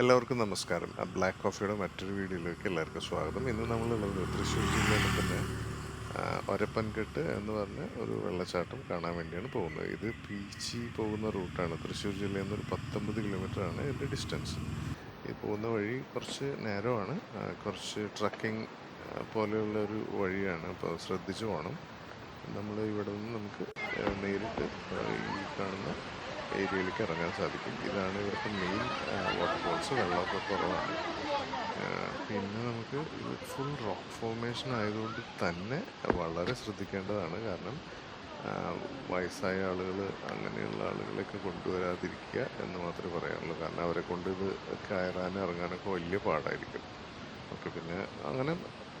എല്ലാവർക്കും നമസ്കാരം. ബ്ലാക്ക് കോഫിയുടെ മറ്റൊരു വീഡിയോയിലേക്ക് എല്ലാവർക്കും സ്വാഗതം. ഇന്ന് നമ്മളുള്ളത് തൃശ്ശൂർ ജില്ലയിലെ തന്നെ ഒരപ്പൻകെട്ട് എന്ന് പറഞ്ഞ ഒരു വെള്ളച്ചാട്ടം കാണാൻ വേണ്ടിയാണ് പോകുന്നത്. ഇത് പീച്ചി പോകുന്ന റൂട്ടാണ്. തൃശ്ശൂർ ജില്ലയിൽ നിന്ന് ഒരു പത്തൊമ്പത് ആണ് ഇതിന്റെ ഡിസ്റ്റൻസ്. ഈ പോകുന്ന വഴി കുറച്ച് നേരമാണ്. കുറച്ച് ട്രക്കിംഗ് പോലെയുള്ള ഒരു വഴിയാണ്. അപ്പോൾ ശ്രദ്ധിച്ചു പോകണം. നമ്മൾ ഇവിടെ നിന്ന് നമുക്ക് നേരിട്ട് ഏരിയയിലേക്ക് ഇറങ്ങാൻ സാധിക്കും. ഇതാണ് ഇവിടുത്തെ മെയിൻ വാട്ടർഫോൾസ് വെള്ളമൊക്കെ കുറവാണ്. പിന്നെ നമുക്ക് ഇത് ഫുൾ റോക്ക് ഫോർമേഷൻ ആയതുകൊണ്ട് തന്നെ വളരെ ശ്രദ്ധിക്കേണ്ടതാണ്. കാരണം വയസ്സായ ആളുകൾ അങ്ങനെയുള്ള ആളുകളെയൊക്കെ കൊണ്ടുവരാതിരിക്കുക എന്ന് മാത്രമേ പറയാനുള്ളൂ. കാരണം അവരെ കൊണ്ട് ഇത് കയറാനും ഇറങ്ങാനൊക്കെ വലിയ പാടായിരിക്കും. ഓക്കെ പിന്നെ അങ്ങനെ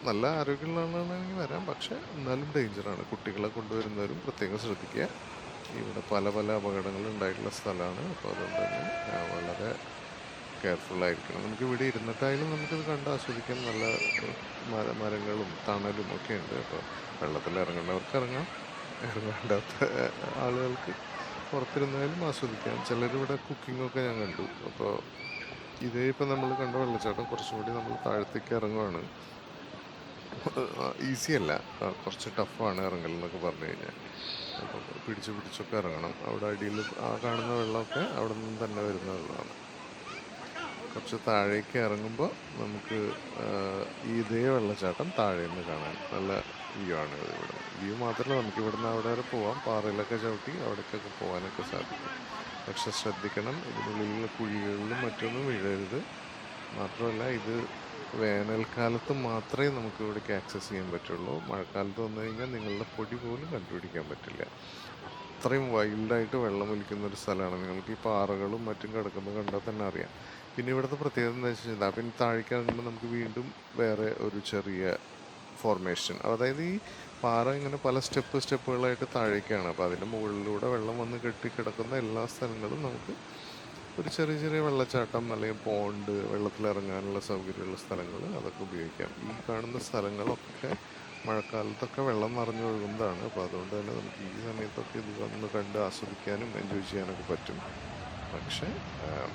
നല്ല ആരോഗ്യമുള്ള ആളാണെങ്കിൽ വരാം. പക്ഷേ എന്നാലും ഡേഞ്ചറാണ് കുട്ടികളെ കൊണ്ടുവരുന്നവരും പ്രത്യേകം ശ്രദ്ധിക്കുക. ഇവിടെ പല പല അപകടങ്ങൾ ഉണ്ടായിട്ടുള്ള സ്ഥലമാണ്. അപ്പോൾ അതുകൊണ്ട് തന്നെ വളരെ കെയർഫുൾ ആയിരിക്കണം. നമുക്ക് ഇവിടെ ഇരുന്നിട്ടായാലും നമുക്കിത് കണ്ട് ആസ്വദിക്കാൻ നല്ല മര മരങ്ങളും തണലും ഒക്കെ ഉണ്ട്. അപ്പോൾ വെള്ളത്തിൽ ഇറങ്ങേണ്ടവർക്ക് ഇറങ്ങാം. ഇറങ്ങേണ്ടാത്ത ആളുകൾക്ക് പുറത്തിരുന്നാലും ആസ്വദിക്കാം. ചിലരിവിടെ കുക്കിങ്ങൊക്കെ ഞാൻ കണ്ടു. അപ്പോൾ ഇതേ ഇപ്പം നമ്മൾ കണ്ട വെള്ളച്ചാട്ടം കുറച്ചും കൂടി നമ്മൾ താഴത്തേക്ക് ഇറങ്ങുവാണ്. ഈസി അല്ല. കുറച്ച് ടഫാണ് ഇറങ്ങൽ എന്നൊക്കെ പറഞ്ഞു കഴിഞ്ഞാൽ. അപ്പോൾ പിടിച്ച് പിടിച്ചൊക്കെ ഇറങ്ങണം. അവിടെ അടിയിൽ ആ കാണുന്ന വെള്ളമൊക്കെ അവിടെ നിന്ന് തന്നെ വരുന്ന വെള്ളമാണ്. കുറച്ച് താഴേക്ക് ഇറങ്ങുമ്പോൾ നമുക്ക് ഈ ഇതേ വെള്ളച്ചാട്ടം താഴെ നിന്ന് കാണാൻ നല്ല വ്യൂ ആണ് ഇവിടെ. വ്യൂ മാത്രമല്ല നമുക്ക് ഇവിടുന്ന് അവിടെ വരെ പോവാം. പാറയിലൊക്കെ ചവിട്ടി അവിടേക്കൊക്കെ പോകാനൊക്കെ സാധിക്കും. പക്ഷെ ശ്രദ്ധിക്കണം ഇതിനുള്ളിലുള്ള കുഴികളിലും മറ്റൊന്നും വീഴരുത് മാത്രമല്ല ഇത് വേനൽക്കാലത്ത് മാത്രമേ നമുക്ക് ഇവിടേക്ക് ആക്സസ് ചെയ്യാൻ പറ്റുള്ളൂ. മഴക്കാലത്ത് വന്നു കഴിഞ്ഞാൽ നിങ്ങളുടെ പൊടി പോലും കണ്ടുപിടിക്കാൻ പറ്റില്ല. അത്രയും വൈൽഡായിട്ട് വെള്ളം ഒലിക്കുന്ന ഒരു സ്ഥലമാണ്. നിങ്ങൾക്ക് ഈ പാറകളും മറ്റും കിടക്കുന്നത് കണ്ടാൽ തന്നെ അറിയാം. പിന്നെ ഇവിടുത്തെ പ്രത്യേകത എന്താ വെച്ച് കഴിഞ്ഞാൽ പിന്നെ താഴേക്ക് നമുക്ക് വീണ്ടും വേറെ ഒരു ചെറിയ ഫോർമേഷൻ അതായത് ഈ പാറ ഇങ്ങനെ പല സ്റ്റെപ്പ് സ്റ്റെപ്പുകളായിട്ട് താഴേക്കാണ്. അപ്പോൾ അതിന്റെ മുകളിലൂടെ വെള്ളം വന്ന് കെട്ടി കിടക്കുന്ന എല്ലാ സ്ഥലങ്ങളും നമുക്ക് ഒരു ചെറിയ ചെറിയ വെള്ളച്ചാട്ടം അല്ലെങ്കിൽ പോണ്ട് വെള്ളത്തിൽ ഇറങ്ങാനുള്ള സൗകര്യമുള്ള സ്ഥലങ്ങൾ അതൊക്കെ ഉപയോഗിക്കാം. ഈ കാണുന്ന സ്ഥലങ്ങളൊക്കെ മഴക്കാലത്തൊക്കെ വെള്ളം നിറഞ്ഞൊഴുകുന്നതാണ് അപ്പോൾ അതുകൊണ്ട് തന്നെ നമുക്ക് ഈ സമയത്തൊക്കെ ഇത് വന്ന് കണ്ട് ആസ്വദിക്കാനും എൻജോയ് ചെയ്യാനൊക്കെ പറ്റും. പക്ഷേ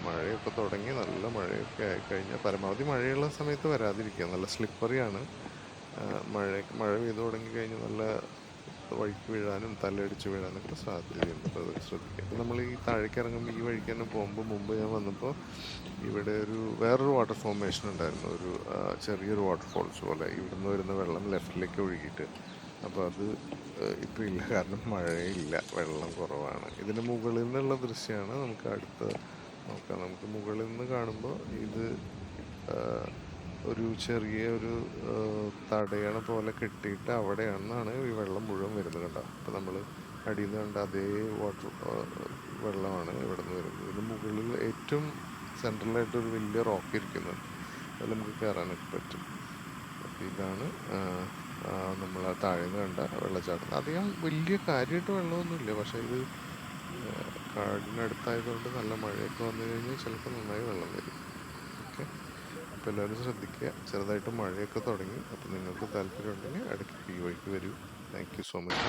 മഴയൊക്കെ തുടങ്ങി നല്ല മഴയൊക്കെ ആയിക്കഴിഞ്ഞാൽ പരമാവധി മഴയുള്ള സമയത്ത് വരാതിരിക്കുക. നല്ല സ്ലിപ്പറിയാണ് മഴ മഴ പെയ്തു തുടങ്ങി കഴിഞ്ഞാൽ നല്ല വഴിക്ക് വീഴാനും തലയടിച്ച് വീഴാനൊക്കെ സാധ്യതയുണ്ട് അപ്പോൾ അത് ശ്രദ്ധിക്കുക അപ്പോൾ നമ്മൾ ഈ താഴേക്ക് ഇറങ്ങുമ്പോൾ ഈ വഴിക്ക് തന്നെ പോകുമ്പോൾ മുമ്പ് ഞാൻ വന്നപ്പോൾ ഇവിടെ ഒരു വേറൊരു വാട്ടർ ഫോർമേഷൻ ഉണ്ടായിരുന്നു. ഒരു ചെറിയൊരു വാട്ടർഫോൾസ് പോലെ. ഇവിടുന്ന് വരുന്ന വെള്ളം ലെഫ്റ്റിലേക്ക് ഒഴുകിയിട്ട്. അപ്പോൾ അത് ഇപ്പോൾ ഇല്ല. കാരണം മഴയില്ല. വെള്ളം കുറവാണ്. ഇതിന് മുകളിൽ നിന്നുള്ള ദൃശ്യമാണ് നമുക്ക് അടുത്ത നോക്കാം. നമുക്ക് മുകളിൽ നിന്ന് കാണുമ്പോൾ ഇത് ഒരു ചെറിയ ഒരു തടയണ പോലെ കെട്ടിയിട്ട് അവിടെയാണെന്നാണ് ഈ വെള്ളം മുഴുവൻ വരുന്നത് കണ്ടോ? അപ്പോൾ നമ്മൾ അടിയിൽ നിന്ന് കണ്ട അതേ വാട്ടർ വെള്ളമാണ് ഇവിടെ നിന്ന് വരുന്നത്. ഇതിന് മുകളിൽ ഏറ്റവും സെൻട്രലായിട്ട് ഒരു വലിയ റോക്ക് ഇരിക്കുന്നത്. അതിൽ നമുക്ക് കയറാനൊക്കെ പറ്റും. അപ്പോൾ ഇതാണ് നമ്മൾ താഴെ നിന്ന് കണ്ട വെള്ളച്ചാട്ടം. അധികം വലിയ കാര്യമായിട്ട് വെള്ളമൊന്നുമില്ല. പക്ഷേ ഇത് കാടിനടുത്തായതുകൊണ്ട് നല്ല മഴയൊക്കെ വന്നു കഴിഞ്ഞാൽ ചിലപ്പോൾ നന്നായി വെള്ളം വരും. അപ്പോൾ എല്ലാവരും ശ്രദ്ധിക്കുക. ചെറുതായിട്ട് മഴയൊക്കെ തുടങ്ങി. അപ്പോൾ നിങ്ങൾക്ക് താല്പര്യം ഉണ്ടെങ്കിൽ ഇടയ്ക്ക് ഈ വഴിക്ക് വരൂ താങ്ക് യു സോ മച്ച്